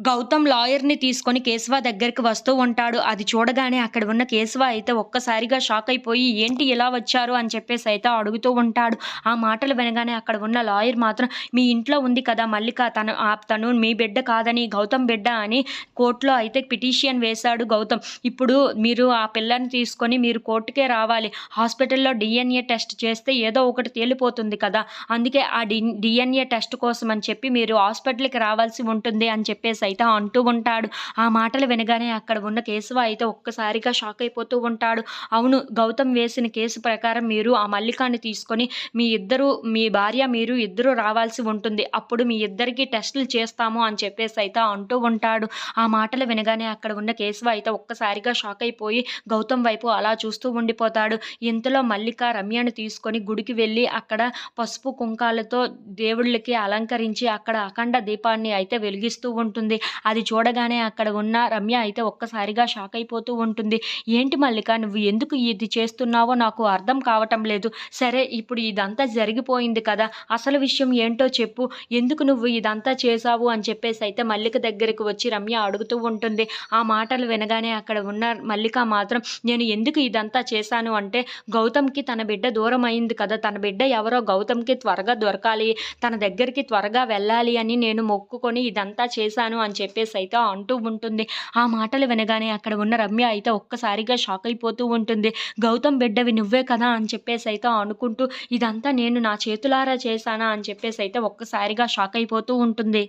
గౌతమ్ లాయర్‌ని తీసుకొని కేశవ దగ్గరికి వస్తూ ఉంటాడు. అది చూడగానే అక్కడ ఉన్న కేశవ అయితే ఒక్కసారిగా షాక్ అయిపోయి ఏంటి ఇలా వచ్చారు అని చెప్పేసి అయితే అడుగుతూ ఉంటాడు. ఆ మాటలు వినగానే అక్కడ ఉన్న లాయర్ మాత్రం మీ ఇంట్లో ఉంది కదా మల్లిక తను ఆ తను మీ బిడ్డ కాదని గౌతమ్ బిడ్డ అని కోర్టులో అయితే పిటిషన్ వేశాడు గౌతమ్. ఇప్పుడు మీరు ఆ పిల్లని తీసుకొని మీరు కోర్టుకే రావాలి. హాస్పిటల్‌లో డిఎన్ఏ టెస్ట్ చేస్తే ఏదో ఒకటి తేలిపోతుంది కదా! అందుకే ఆ డి డిఎన్ఏ టెస్ట్ కోసం అని చెప్పి మీరు హాస్పిటల్‌కి రావాల్సి ఉంటుంది అని చెప్పేసి అయితే అంటూ ఉంటాడు. ఆ మాటలు వినగానే అక్కడ ఉన్న కేశవ అయితే ఒక్కసారిగా షాక్ అయిపోతూ ఉంటాడు. అవును గౌతమ్ వేసిన కేసు ప్రకారం మీరు ఆ మల్లికాన్ని తీసుకొని మీ ఇద్దరు మీ భార్య మీరు ఇద్దరు రావాల్సి ఉంటుంది. అప్పుడు మీ ఇద్దరికి టెస్టులు చేస్తాము అని చెప్పేసి అయితే అంటూ ఉంటాడు. ఆ మాటలు వినగానే అక్కడ ఉన్న కేశవ అయితే ఒక్కసారిగా షాక్ అయిపోయి గౌతమ్ వైపు అలా చూస్తూ ఉండిపోతాడు. ఇంతలో మల్లిక రమ్యను తీసుకొని గుడికి వెళ్ళి అక్కడ పసుపు కుంకాలతో దేవుళ్ళకి అలంకరించి అక్కడ అఖండ దీపాన్ని అయితే వెలిగిస్తూ ఉంటుంది ఉంటుంది. అది చూడగానే అక్కడ ఉన్న రమ్య అయితే ఒక్కసారిగా షాక్ అయిపోతూ ఉంటుంది. ఏంటి మల్లిక నువ్వు ఎందుకు ఇది చేస్తున్నావో నాకు అర్థం కావటం లేదు. సరే ఇప్పుడు ఇదంతా జరిగిపోయింది కదా! అసలు విషయం ఏంటో చెప్పు. ఎందుకు నువ్వు ఇదంతా చేశావు అని చెప్పేసి అయితే మల్లిక దగ్గరికి వచ్చి రమ్య అడుగుతూ ఉంటుంది. ఆ మాటలు వినగానే అక్కడ ఉన్న మల్లిక మాత్రం నేను ఎందుకు ఇదంతా చేశాను అంటే గౌతమ్‌కి తన బిడ్డ దూరం అయింది కదా! తన బిడ్డ ఎవరో గౌతమ్‌కి త్వరగా దొరకాలి. తన దగ్గరికి త్వరగా వెళ్ళాలి అని నేను మొక్కుకొని ఇదంతా చేశాను అని చెప్పేసి అయితే అంటూ ఉంటుంది. ఆ మాటలు వినగానే అక్కడ ఉన్న రమ్య అయితే ఒక్కసారిగా షాక్ అయిపోతూ ఉంటుంది. గౌతమ్ బిడ్డవి నువ్వే కదా అని చెప్పేసి అయితే అనుకుంటూ ఇదంతా నేను నా చేతులారా చేశానా అని చెప్పేసి అయితే ఒక్కసారిగా షాక్ అయిపోతూ ఉంటుంది.